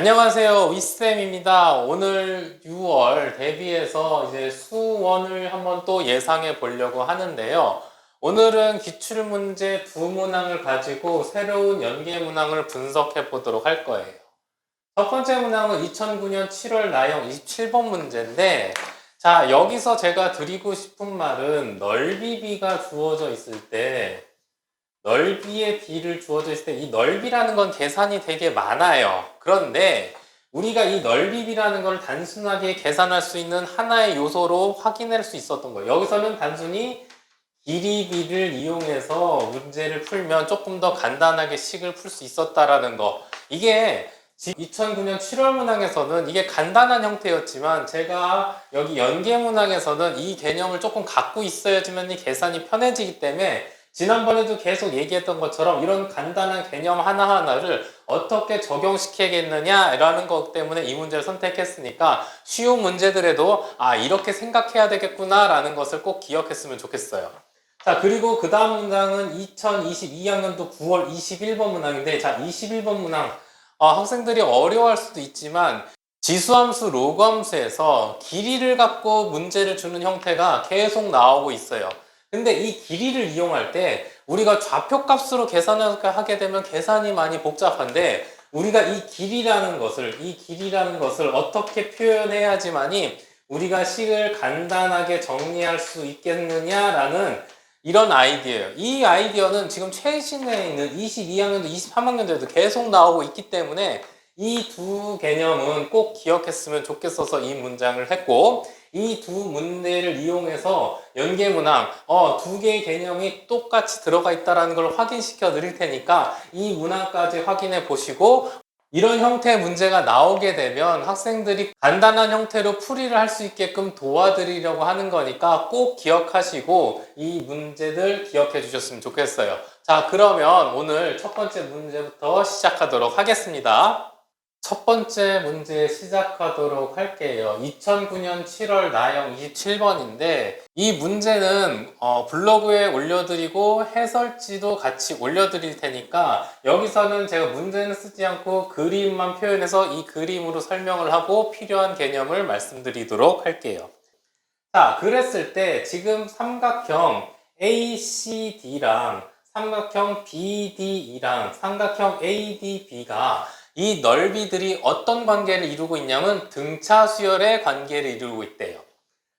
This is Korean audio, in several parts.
안녕하세요. 위쌤입니다. 오늘 6월 대비해서 이제 수원을 한번 또 예상해 보려고 하는데요. 오늘은 기출 문제 두 문항을 가지고 새로운 연계 문항을 분석해 보도록 할 거예요. 첫 번째 문항은 2009년 7월 나형 27번 문제인데, 자, 여기서 제가 드리고 싶은 말은 넓이비가 주어져 있을 때, 넓이의 비를 주어져 있을 때 이 넓이라는 건 계산이 되게 많아요. 그런데 우리가 이 넓이비라는 걸 단순하게 계산할 수 있는 하나의 요소로 확인할 수 있었던 거예요. 여기서는 단순히 길이비를 이용해서 문제를 풀면 조금 더 간단하게 식을 풀 수 있었다라는 거. 이게 2009년 7월 문항에서는 이게 간단한 형태였지만 제가 여기 연계 문항에서는 이 개념을 조금 갖고 있어야지만 이 계산이 편해지기 때문에 지난번에도 계속 얘기했던 것처럼 이런 간단한 개념 하나하나를 어떻게 적용시켜야겠느냐라는 것 때문에 이 문제를 선택했으니까 쉬운 문제들에도 아 이렇게 생각해야 되겠구나라는 것을 꼭 기억했으면 좋겠어요. 자 그리고 그 다음 문항은 2022학년도 9월 21번 문항인데 자 21번 문항 어, 학생들이 어려워할 수도 있지만 지수함수 로그함수에서 길이를 갖고 문제를 주는 형태가 계속 나오고 있어요. 근데 이 길이를 이용할 때 우리가 좌표 값으로 계산을 하게 되면 계산이 많이 복잡한데 우리가 이 길이라는 것을 이 길이라는 것을 어떻게 표현해야지만이 우리가 식을 간단하게 정리할 수 있겠느냐라는 이런 아이디어예요. 이 아이디어는 지금 최신에 있는 22학년도, 23학년도에도 계속 나오고 있기 때문에 이 두 개념은 꼭 기억했으면 좋겠어서 이 문장을 했고 이 두 문제를 이용해서 연계문항 어, 두 개의 개념이 똑같이 들어가 있다는 걸 확인시켜 드릴 테니까 이 문항까지 확인해 보시고 이런 형태의 문제가 나오게 되면 학생들이 간단한 형태로 풀이를 할 수 있게끔 도와드리려고 하는 거니까 꼭 기억하시고 이 문제들 기억해 주셨으면 좋겠어요. 자, 그러면 오늘 첫 번째 문제부터 시작하도록 하겠습니다. 첫 번째 문제 시작하도록 할게요. 2009년 7월 나형 27번인데 이 문제는 어, 블로그에 올려드리고 해설지도 같이 올려드릴 테니까 여기서는 제가 문제는 쓰지 않고 그림만 표현해서 이 그림으로 설명을 하고 필요한 개념을 말씀드리도록 할게요. 자, 그랬을 때 지금 삼각형 ACD랑 삼각형 BDE랑 삼각형 ADB가 이 넓이들이 어떤 관계를 이루고 있냐면 등차 수열의 관계를 이루고 있대요.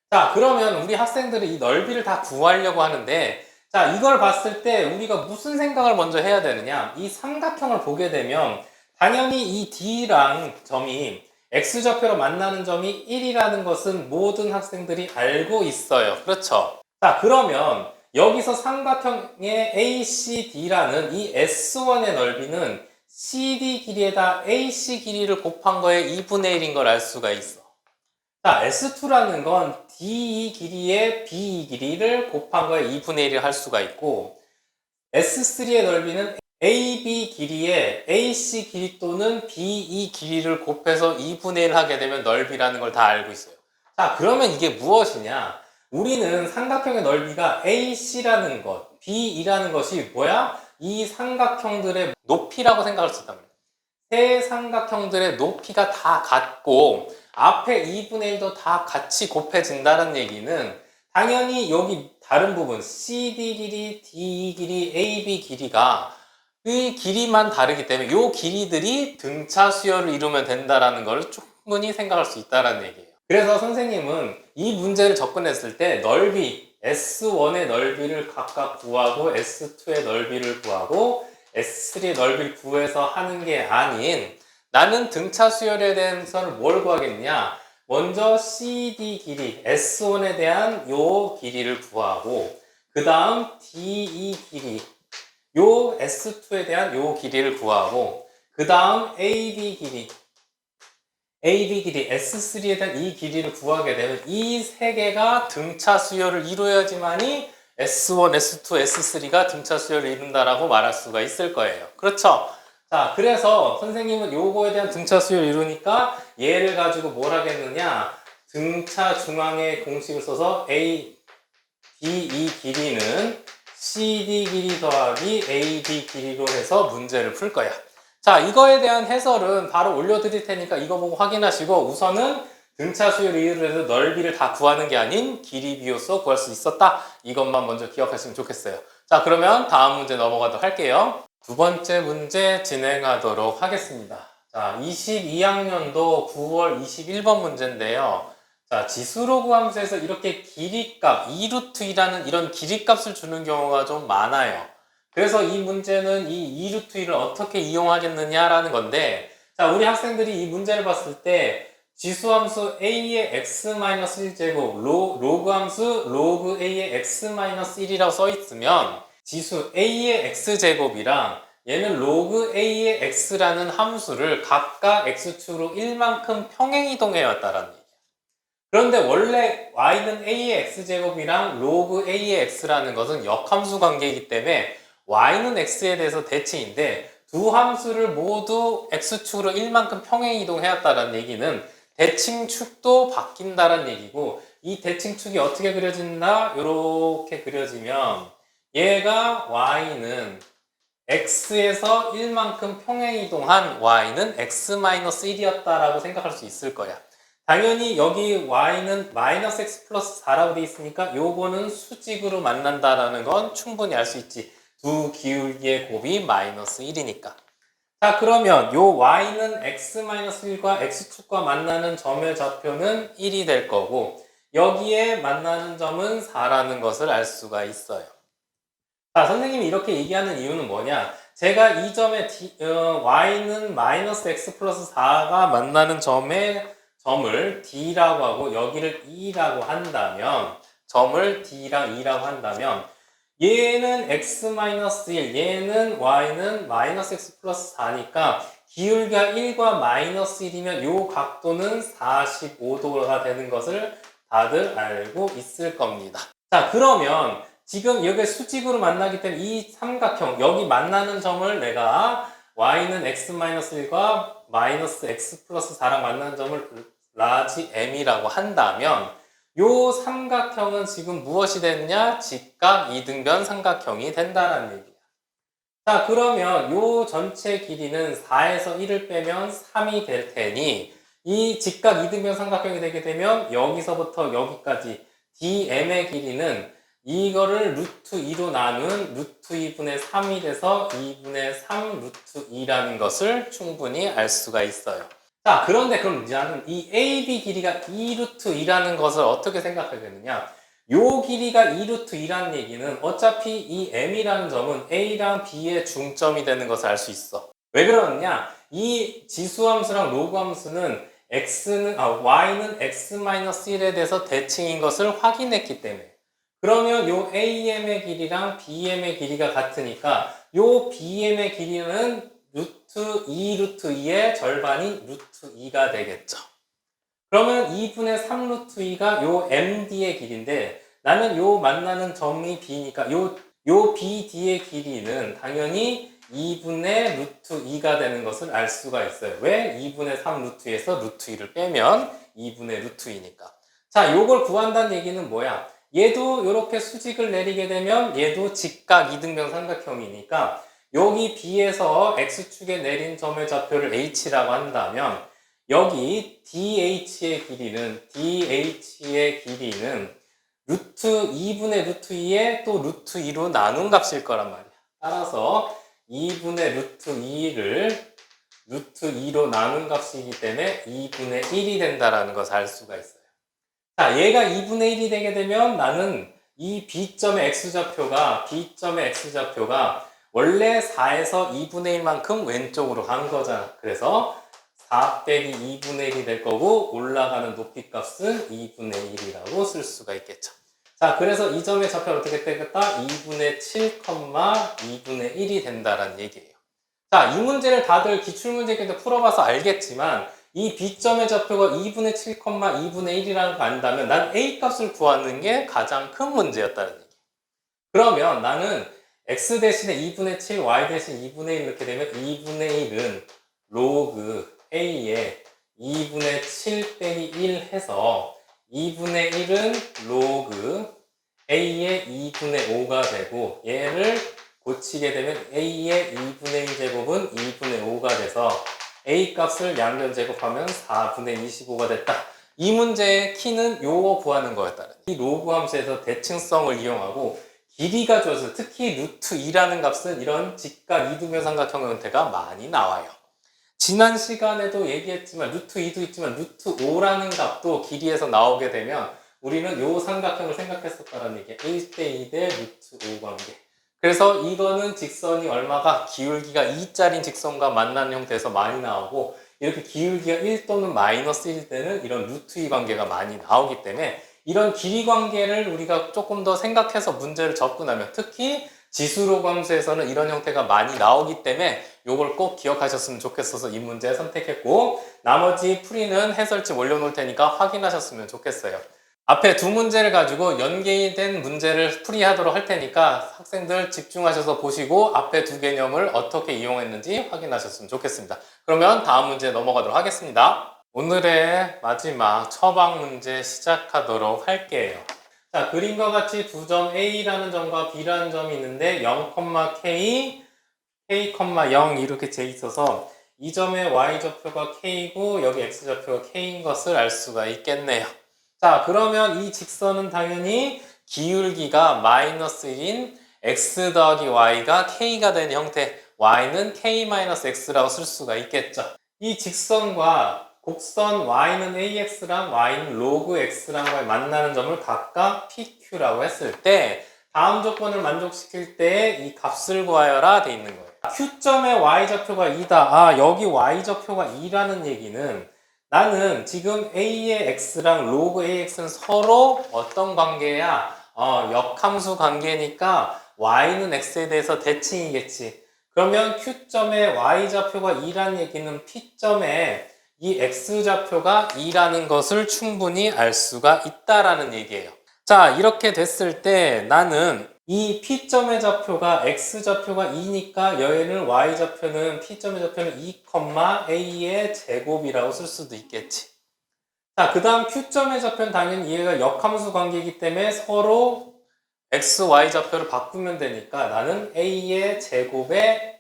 자, 그러면 우리 학생들은 이 넓이를 다 구하려고 하는데, 자, 이걸 봤을 때 우리가 무슨 생각을 먼저 해야 되느냐? 이 삼각형을 보게 되면, 당연히 이 D랑 점이 X좌표로 만나는 점이 1이라는 것은 모든 학생들이 알고 있어요. 그렇죠? 자, 그러면 여기서 삼각형의 ACD라는 이 S1의 넓이는 CD 길이에다 AC 길이를 곱한 거에 2분의 1인 걸 알 수가 있어. 자, S2라는 건 DE 길이에 BE 길이를 곱한 거에 2분의 1을 할 수가 있고, S3의 넓이는 AB 길이에 AC 길이 또는 BE 길이를 곱해서 2분의 1 하게 되면 넓이라는 걸 다 알고 있어요. 자, 그러면 이게 무엇이냐? 우리는 삼각형의 넓이가 AC라는 것, BE라는 것이 뭐야? 이 삼각형들의 높이라고 생각할 수 있단 말이에요. 세 삼각형들의 높이가 다 같고 앞에 2분의 1도 다 같이 곱해진다는 얘기는 당연히 여기 다른 부분 CD 길이, DE 길이, AB 길이가 이 길이만 다르기 때문에 이 길이들이 등차 수열을 이루면 된다라는 걸 충분히 생각할 수 있다는 얘기예요. 그래서 선생님은 이 문제를 접근했을 때 넓이 S1의 넓이를 각각 구하고 S2의 넓이를 구하고 S3의 넓이를 구해서 하는 게 아닌 나는 등차 수열에 대해서는 뭘 구하겠냐? 먼저 CD 길이 S1에 대한 요 길이를 구하고 그 다음 DE 길이 요 S2에 대한 요 길이를 구하고 그 다음 AB 길이 AB 길이 S3에 대한 이 길이를 구하게 되면 이 세 개가 등차 수열을 이루어야지만이 S1, S2, S3가 등차 수열을 이룬다라고 말할 수가 있을 거예요. 그렇죠? 자, 그래서 선생님은 요거에 대한 등차 수열을 이루니까 얘를 가지고 뭘 하겠느냐? 등차 중앙의 공식을 써서 A, DE 길이는 CD 길이 더하기 AB 길이로 해서 문제를 풀 거야. 자, 자, 이거에 대한 해설은 바로 올려드릴 테니까 이거 보고 확인하시고 우선은 등차 수열 이유로 해서 넓이를 다 구하는 게 아닌 길이 비로소 구할 수 있었다. 이것만 먼저 기억하시면 좋겠어요. 자, 그러면 다음 문제 넘어가도록 할게요. 두 번째 문제 진행하도록 하겠습니다. 자, 22학년도 9월 21번 문제인데요. 자, 지수로그 함수에서 이렇게 길이값, 2루트이라는 이런 길이값을 주는 경우가 좀 많아요. 그래서 이 문제는 이 2루트 1을 어떻게 이용하겠느냐라는 건데, 자, 우리 학생들이 이 문제를 봤을 때 지수함수 a의 x-1제곱, 로, 로그 함수 로그 a의 x-1이라고 써 있으면 지수 a의 x제곱이랑 얘는 로그 a의 x라는 함수를 각각 x축으로 1만큼 평행이동해 왔다라는 얘기야. 그런데 원래 y는 a의 x제곱이랑 로그 a의 x라는 것은 역함수 관계이기 때문에 y는 x에 대해서 대칭인데 두 함수를 모두 x축으로 1만큼 평행 이동해왔다는 얘기는 대칭축도 바뀐다는 얘기고 이 대칭축이 어떻게 그려진다? 이렇게 그려지면 얘가 y는 x에서 1만큼 평행 이동한 y는 x-1이었다라고 생각할 수 있을 거야. 당연히 여기 y는 마이너스 x 플러스 4라고 돼 있으니까 요거는 수직으로 만난다라는 건 충분히 알 수 있지. 두 기울기의 곱이 마이너스 1이니까. 자, 그러면 요 y는 x-1과 x축과 만나는 점의 좌표는 1이 될 거고, 여기에 만나는 점은 4라는 것을 알 수가 있어요. 자, 선생님이 이렇게 얘기하는 이유는 뭐냐? 제가 이 점에 D, 어, y는 마이너스 x 플러스 4가 만나는 점의 점을 d라고 하고 여기를 e라고 한다면 점을 d랑 e라고 한다면 얘는 x-1, 얘는 y는 마이너스 x 플러스 4니까 기울기가 1과 마이너스 1이면 요 각도는 45도가 되는 것을 다들 알고 있을 겁니다. 자, 그러면 지금 여기 수직으로 만나기 때문에 이 삼각형, 여기 만나는 점을 내가 y는 x-1과 마이너스 x 플러스 4랑 만나는 점을 라지 m이라고 한다면 요 삼각형은 지금 무엇이 됐냐? 직각 이등변 삼각형이 된다는 얘기야. 자, 그러면 요 전체 길이는 4에서 1을 빼면 3이 될 테니 이 직각 이등변 삼각형이 되게 되면 여기서부터 여기까지 DM의 길이는 이거를 루트 2로 나눈 루트 2분의 3이 돼서 2분의 3 루트 2라는 것을 충분히 알 수가 있어요. 자, 그런데 그럼 나는 이 AB 길이가 2루트 2라는 것을 어떻게 생각하겠느냐? 요 길이가 2루트 2라는 얘기는 어차피 이 M이라는 점은 A랑 B의 중점이 되는 것을 알 수 있어. 왜 그러느냐? 이 지수함수랑 로그함수는 x는 아 y는 x-1에 대해서 대칭인 것을 확인했기 때문에 그러면 요 AM의 길이랑 BM의 길이가 같으니까 요 BM의 길이는 루트 2 루트 2의 절반이 루트 2가 되겠죠. 그러면 2분의 3 루트 2가 요 MD의 길인데 나는 요 만나는 점이 B니까 요, 요 BD의 길이는 당연히 2분의 루트 2가 되는 것을 알 수가 있어요. 왜? 2분의 3 루트 2에서 루트 2를 빼면 2분의 루트 2니까. 자, 요걸 구한다는 얘기는 뭐야? 얘도 이렇게 수직을 내리게 되면 얘도 직각 이등변 삼각형이니까 여기 B에서 X축에 내린 점의 좌표를 H라고 한다면 여기 DH의 길이는 DH의 길이는 루트 2분의 루트 2에 또 루트 2로 나눈 값일 거란 말이야. 따라서 2분의 루트 2를 루트 2로 나눈 값이기 때문에 2분의 1이 된다라는 것을 알 수가 있어요. 자, 얘가 2분의 1이 되게 되면 나는 이 B점의 X좌표가 B점의 X좌표가 원래 4에서 2분의 1만큼 왼쪽으로 간 거잖아. 그래서 4 빼기 2분의 1이 될 거고 올라가는 높이 값은 2분의 1이라고 쓸 수가 있겠죠. 자, 그래서 이 점의 좌표가 어떻게 되겠다? 2분의 7, 2분의 1이 된다라는 얘기예요. 자, 이 문제를 다들 기출문제기 때 풀어봐서 알겠지만 이 B점의 좌표가 2분의 7, 2분의 1이라는 거 안다면 난 A 값을 구하는 게 가장 큰 문제였다는 얘기. 그러면 나는 x 대신에 2분의 7, y 대신 2분의 1 이렇게 되면 2분의 1은 로그 a에 2분의 7 빼기 1 해서 2분의 1은 로그 a의 2분의 5가 되고 얘를 고치게 되면 a의 2분의 1 제곱은 2분의 5가 돼서 a 값을 양변 제곱하면 4분의 25가 됐다. 이 문제의 키는 요거 구하는 거였다. 이 로그 함수에서 대칭성을 이용하고 길이가 줘서 특히 루트 2라는 값은 이런 직각 이두변 삼각형 형태가 많이 나와요. 지난 시간에도 얘기했지만 루트 2도 있지만 루트 5라는 값도 길이에서 나오게 되면 우리는 요 삼각형을 생각했었다는 얘기야. 1대 2대 루트 5 관계. 그래서 이거는 직선이 얼마가 기울기가 2짜린 직선과 만나는 형태에서 많이 나오고 이렇게 기울기가 1 또는 마이너스 1 때는 이런 루트 2 관계가 많이 나오기 때문에 이런 길이 관계를 우리가 조금 더 생각해서 문제를 접근하면 특히 지수로 함수에서는 이런 형태가 많이 나오기 때문에 이걸 꼭 기억하셨으면 좋겠어서 이 문제 선택했고 나머지 풀이는 해설집 올려놓을 테니까 확인하셨으면 좋겠어요. 앞에 두 문제를 가지고 연계된 문제를 풀이하도록 할 테니까 학생들 집중하셔서 보시고 앞에 두 개념을 어떻게 이용했는지 확인하셨으면 좋겠습니다. 그러면 다음 문제 넘어가도록 하겠습니다. 오늘의 마지막 처방 문제 시작하도록 할게요. 자, 그림과 같이 두 점 A라는 점과 B라는 점이 있는데 0,K, K,0 이렇게 재 있어서 이 점의 Y-좌표가 K고 여기 X-좌표가 K인 것을 알 수가 있겠네요. 자, 그러면 이 직선은 당연히 기울기가 마이너스 1인 x 더하기 y가 k가 되는 형태, y는 k-x라고 쓸 수가 있겠죠. 이 직선과 곡선 y는 ax랑 y는 log x랑과의 만나는 점을 각각 pq라고 했을 때 다음 조건을 만족시킬 때 이 값을 구하여라 돼 있는 거예요. q점의 y좌표가 2다. 아, 여기 y좌표가 2라는 얘기는 나는 지금 a의 x랑 log ax는 서로 어떤 관계야? 어, 역함수 관계니까 y는 x에 대해서 대칭이겠지. 그러면 q점의 y좌표가 2라는 얘기는 p점의 이 x좌표가 2라는 것을 충분히 알 수가 있다라는 얘기예요. 자, 이렇게 됐을 때 나는 이 P점의 좌표가 X좌표가 2니까 여기는 Y좌표는 P점의 좌표는 2, A의 제곱이라고 쓸 수도 있겠지. 자, 그 다음 Q점의 좌표는 당연히 얘가 역함수 관계이기 때문에 서로 X, Y 좌표를 바꾸면 되니까 나는 A의 제곱에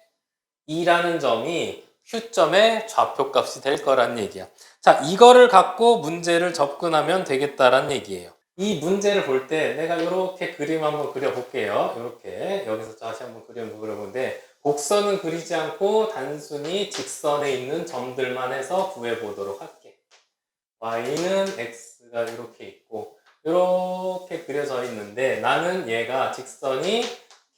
2라는 점이 Q점의 좌표값이 될 거란 얘기야. 자, 이거를 갖고 문제를 접근하면 되겠다란 얘기예요. 이 문제를 볼 때 내가 이렇게 그림 한번 그려볼게요. 이렇게 여기서 다시 한번 그림 그려보는데 곡선은 그리지 않고 단순히 직선에 있는 점들만 해서 구해보도록 할게. y는 x가 이렇게 있고 이렇게 그려져 있는데 나는 얘가 직선이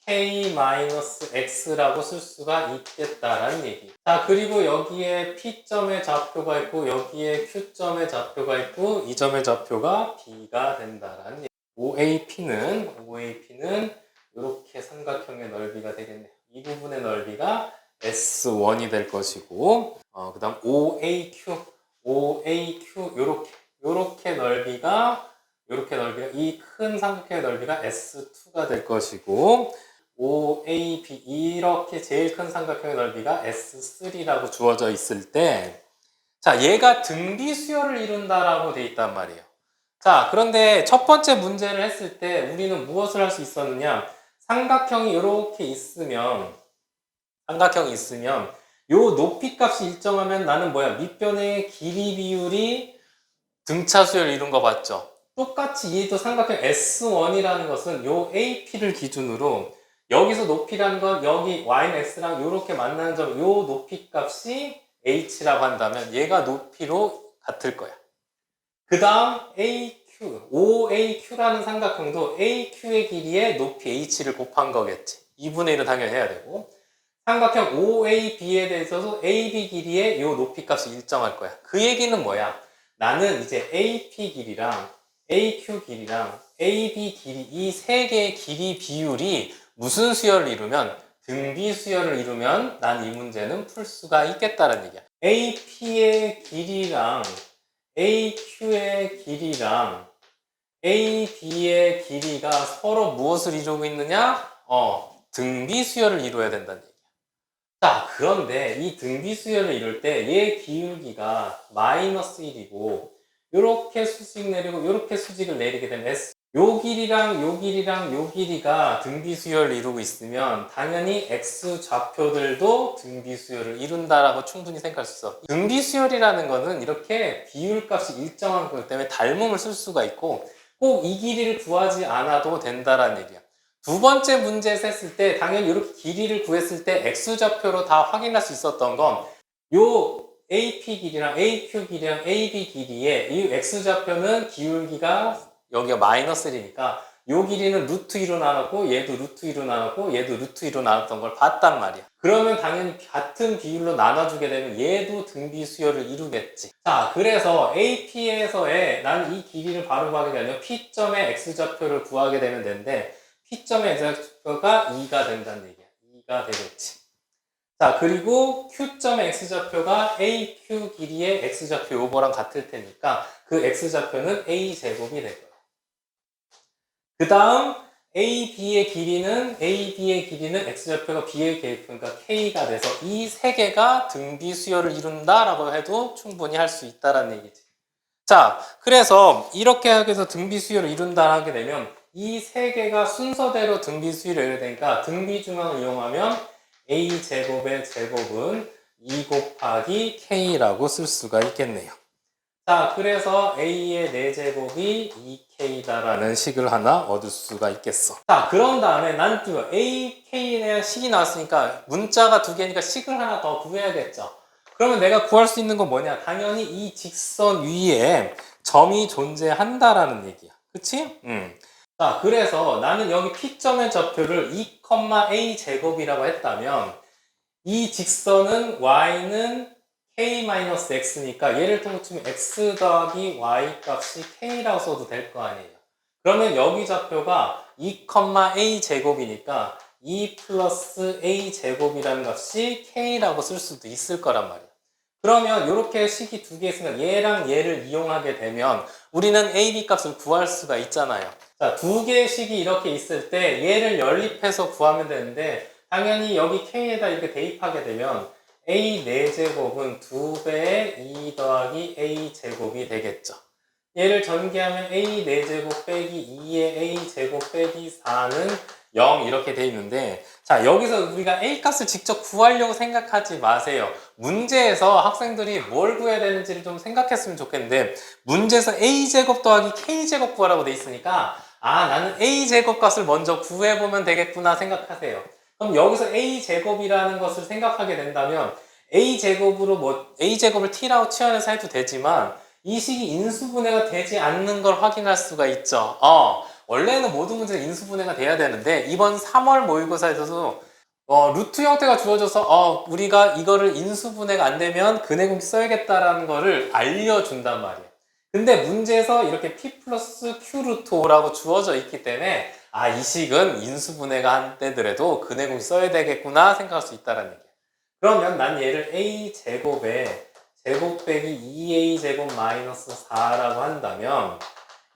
k-x라고 쓸 수가 있겠다라는 얘기. 자, 그리고 여기에 P점의 좌표가 있고, 여기에 Q점의 좌표가 있고, 이 점의 좌표가 B가 된다라는 얘기. OAP는, OAP는 이렇게 삼각형의 넓이가 되겠네요. 이 부분의 넓이가 S1이 될 것이고, 어, 그 다음 OAQ, OAQ, 요렇게, 요렇게 넓이가, 요렇게 넓이가, 이 큰 삼각형의 넓이가 S2가 될 것이고, OAB 이렇게 제일 큰 삼각형의 넓이가 S3라고 주어져 있을 때 자, 얘가 등비 수열을 이룬다라고 돼 있단 말이에요. 자, 그런데 첫 번째 문제를 했을 때 우리는 무엇을 할 수 있었느냐? 삼각형이 이렇게 있으면 삼각형이 있으면 요 높이 값이 일정하면 나는 뭐야? 밑변의 길이 비율이 등차 수열 이룬 거 봤죠? 똑같이 얘도 삼각형 S1이라는 것은 요 AP를 기준으로 여기서 높이라는 건 여기 y는 x랑 이렇게 만나는 점, 요 높이 값이 h라고 한다면 얘가 높이로 같을 거야. 그 다음 AQ, OAQ라는 삼각형도 AQ의 길이에 높이 h를 곱한 거겠지. 2분의 1은 당연히 해야 되고 삼각형 OAB에 대해서도 AB 길이의 요 높이 값이 일정할 거야. 그 얘기는 뭐야? 나는 이제 AP 길이랑 AQ 길이랑 AB 길이 이 세 개의 길이 비율이 무슨 수열을 이루면 등비 수열을 이루면 난 이 문제는 풀 수가 있겠다는 얘기야. AP의 길이랑 AQ의 길이랑 AB의 길이가 서로 무엇을 이루고 있느냐? 어, 등비 수열을 이루어야 된다는 얘기야. 자, 그런데 이 등비 수열을 이룰 때 얘 기울기가 마이너스 1이고 이렇게 수직 내리고 이렇게 수직을 내리게 되면 S 요 길이랑 요 길이랑 요 길이가 등비 수열을 이루고 있으면 당연히 x 좌표들도 등비 수열을 이룬다라고 충분히 생각할 수 있어. 등비 수열이라는 거는 이렇게 비율 값이 일정한 거기 때문에 닮음을 쓸 수가 있고 꼭 이 길이를 구하지 않아도 된다라는 얘기야. 두 번째 문제에서 했을 때 당연히 이렇게 길이를 구했을 때 x 좌표로 다 확인할 수 있었던 건 요 AP 길이랑 AQ 길이랑 AB 길이의 이 x 좌표는 기울기가 여기가 마이너스 1이니까 요 길이는 루트 2로 나눴고 얘도 루트 2로 나눴고 얘도 루트 2로 나눴던 걸 봤단 말이야. 그러면 당연히 같은 비율로 나눠주게 되면 얘도 등비 수열을 이루겠지. 자, 그래서 AP에서의 난이 길이를 바로 구하게 되면 P점의 X좌표를 구하게 되면 되는데 P점의 X좌표가 2가 된다는 얘기야. 2가 되겠지. 자, 그리고 Q점의 X좌표가 AQ 길이의 X좌표 요거랑 같을 테니까 그 X좌표는 A제곱이 될 거야. 그 다음 AB의 길이는 AB의 길이는 x좌표가 B의 계획 그러니까 K가 돼서 이 세 개가 등비 수열을 이룬다라고 해도 충분히 할 수 있다라는 얘기지. 자, 그래서 이렇게 해서 등비 수열을 이룬다 하게 되면 이 세 개가 순서대로 등비 수열을 이루게 되니까 등비 중앙을 이용하면 A 제곱의 제곱은 2 곱하기 K라고 쓸 수가 있겠네요. 자, 그래서 A의 4제곱이 2K다라는 식을 하나 얻을 수가 있겠어. 자, 그런 다음에 난 또 A, 대한 식이 나왔으니까 문자가 두 개니까 식을 하나 더 구해야겠죠. 그러면 내가 구할 수 있는 건 뭐냐? 당연히 이 직선 위에 점이 존재한다라는 얘기야. 그치? 음. 자, 그래서 나는 여기 P점의 좌표를 2, A 제곱이라고 했다면 이 직선은 Y는 k-x니까 얘를 통해 치면 x 더하기 y 값이 k라고 써도 될 거 아니에요. 그러면 여기 좌표가 2, a 제곱이니까 2 플러스 a 제곱이라는 값이 k라고 쓸 수도 있을 거란 말이야. 그러면 이렇게 식이 두 개 있으면 얘랑 얘를 이용하게 되면 우리는 a, b 값을 구할 수가 있잖아요. 자, 두 개의 식이 이렇게 있을 때 얘를 연립해서 구하면 되는데 당연히 여기 k에다 이렇게 대입하게 되면 a 4제곱은 2배의 2 더하기 a 제곱이 되겠죠. 얘를 전개하면 a 4제곱 빼기 2의 a 제곱 빼기 4는 0 이렇게 돼 있는데 자 여기서 우리가 a 값을 직접 구하려고 생각하지 마세요. 문제에서 학생들이 뭘 구해야 되는지를 좀 생각했으면 좋겠는데 문제에서 a 제곱 더하기 k 제곱 구하라고 돼 있으니까 아 나는 a 제곱 값을 먼저 구해보면 되겠구나 생각하세요. 그럼 여기서 a 제곱이라는 것을 생각하게 된다면 a 제곱으로 뭐 a 제곱을 t라고 치환해서 해도 되지만 이 식이 인수분해가 되지 않는 걸 확인할 수가 있죠. 어, 원래는 모든 문제가 인수분해가 돼야 되는데 이번 3월 모의고사에서도 어, 루트 형태가 주어져서 어, 우리가 이거를 인수분해가 안 되면 근해공식 써야겠다라는 거를 알려준단 말이에요. 근데 문제에서 이렇게 p 플러스 q 루트 5라고 주어져 있기 때문에 아, 이 식은 인수분해가 한 때더라도 근해공식 써야 되겠구나 생각할 수 있다는 얘기예요. 그러면 난 얘를 a 제곱에 제곱 빼기 2a 제곱 마이너스 4라고 한다면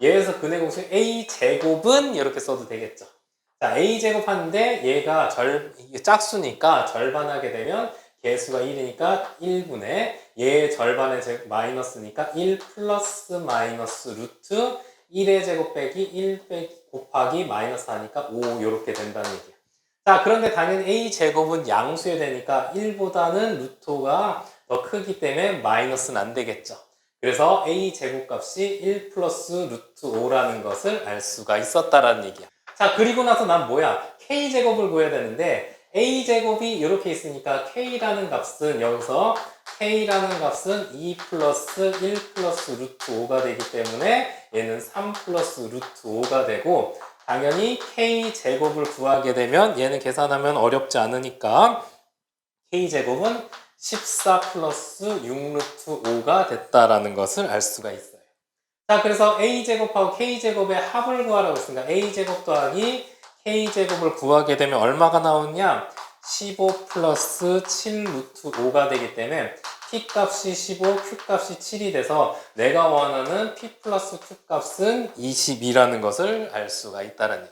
얘에서 근해공식 a 제곱은 이렇게 써도 되겠죠. 자, a 제곱 하는데 얘가 절 짝수니까 절반하게 되면 개수가 1이니까 1분의 얘의 절반의 제, 마이너스니까 1 플러스 마이너스 루트 1의 제곱 빼기 1 빼기 곱하기 마이너스 하니까 5 이렇게 된다는 얘기야. 자, 그런데 당연히 a 제곱은 양수에 되니까 1보다는 루트가 더 크기 때문에 마이너스는 안 되겠죠. 그래서 a 제곱 값이 1 플러스 루트 5라는 것을 알 수가 있었다라는 얘기야. 자, 그리고 나서 난 뭐야? k 제곱을 구해야 되는데 a 제곱이 이렇게 있으니까 k라는 값은 여기서 k라는 값은 2 플러스 1 플러스 루트 5가 되기 때문에 얘는 3 플러스 루트 5가 되고 당연히 k 제곱을 구하게 되면 얘는 계산하면 어렵지 않으니까 k 제곱은 14 플러스 6 루트 5가 됐다라는 것을 알 수가 있어요. 자, 그래서 a 제곱하고 k 제곱의 합을 구하라고 했습니다. a 제곱 더하기 k 제곱을 구하게 되면 얼마가 나오냐? 15 플러스 7 루트 5가 되기 때문에 p 값이 15, q 값이 7이 돼서 내가 원하는 p 플러스 q 값은 22라는 것을 알 수가 있다는 얘기.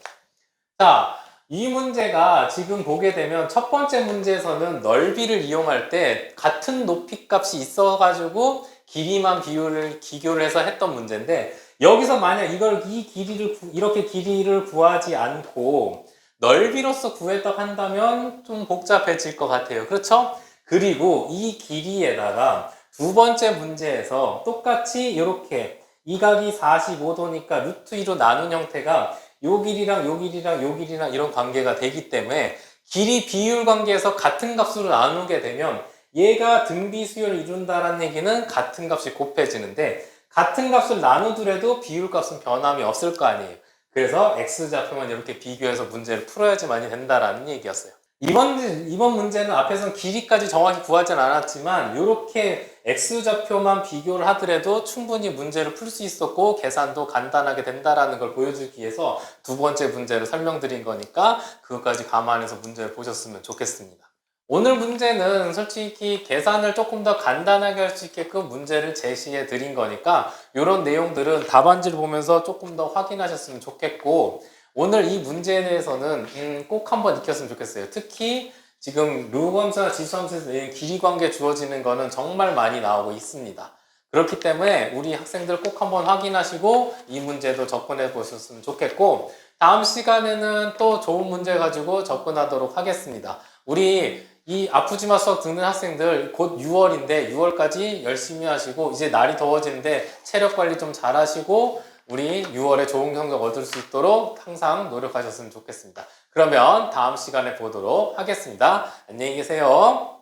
자, 이 문제가 지금 보게 되면 첫 번째 문제에서는 넓이를 이용할 때 같은 높이 값이 있어가지고 길이만 비율을 기교를 해서 했던 문제인데 여기서 만약 이걸 이 길이를 구- 이렇게 길이를 구하지 않고 넓이로서 구했다고 한다면 좀 복잡해질 것 같아요. 그렇죠? 그리고 이 길이에다가 두 번째 문제에서 똑같이 이렇게 이 각이 45도니까 루트 2로 나눈 형태가 요 길이랑 요 길이랑 요 길이랑 이런 관계가 되기 때문에 길이 비율 관계에서 같은 값으로 나누게 되면 얘가 등비 수열을 이룬다라는 얘기는 같은 값이 곱해지는데 같은 값을 나누더라도 비율 값은 변함이 없을 거 아니에요. 그래서 X좌표만 이렇게 비교해서 문제를 풀어야지만이 된다라는 얘기였어요. 이번, 이번 문제는 앞에서는 길이까지 정확히 구하진 않았지만 이렇게 X좌표만 비교를 하더라도 충분히 문제를 풀 수 있었고 계산도 간단하게 된다라는 걸 보여주기 위해서 두 번째 문제를 설명드린 거니까 그것까지 감안해서 문제를 보셨으면 좋겠습니다. 오늘 문제는 솔직히 계산을 조금 더 간단하게 할 수 있게끔 문제를 제시해 드린 거니까 이런 내용들은 답안지를 보면서 조금 더 확인하셨으면 좋겠고 오늘 이 문제에 대해서는 음, 꼭 한번 익혔으면 좋겠어요. 특히 지금 루검수나 지수함수에서 길이 관계 주어지는 거는 정말 많이 나오고 있습니다. 그렇기 때문에 우리 학생들 꼭 한번 확인하시고 이 문제도 접근해 보셨으면 좋겠고 다음 시간에는 또 좋은 문제 가지고 접근하도록 하겠습니다. 우리 이 아프지마 수학 듣는 학생들 곧 6월인데 6월까지 열심히 하시고 이제 날이 더워지는데 체력 관리 좀 잘 하시고 우리 6월에 좋은 경력 얻을 수 있도록 항상 노력하셨으면 좋겠습니다. 그러면 다음 시간에 보도록 하겠습니다. 안녕히 계세요.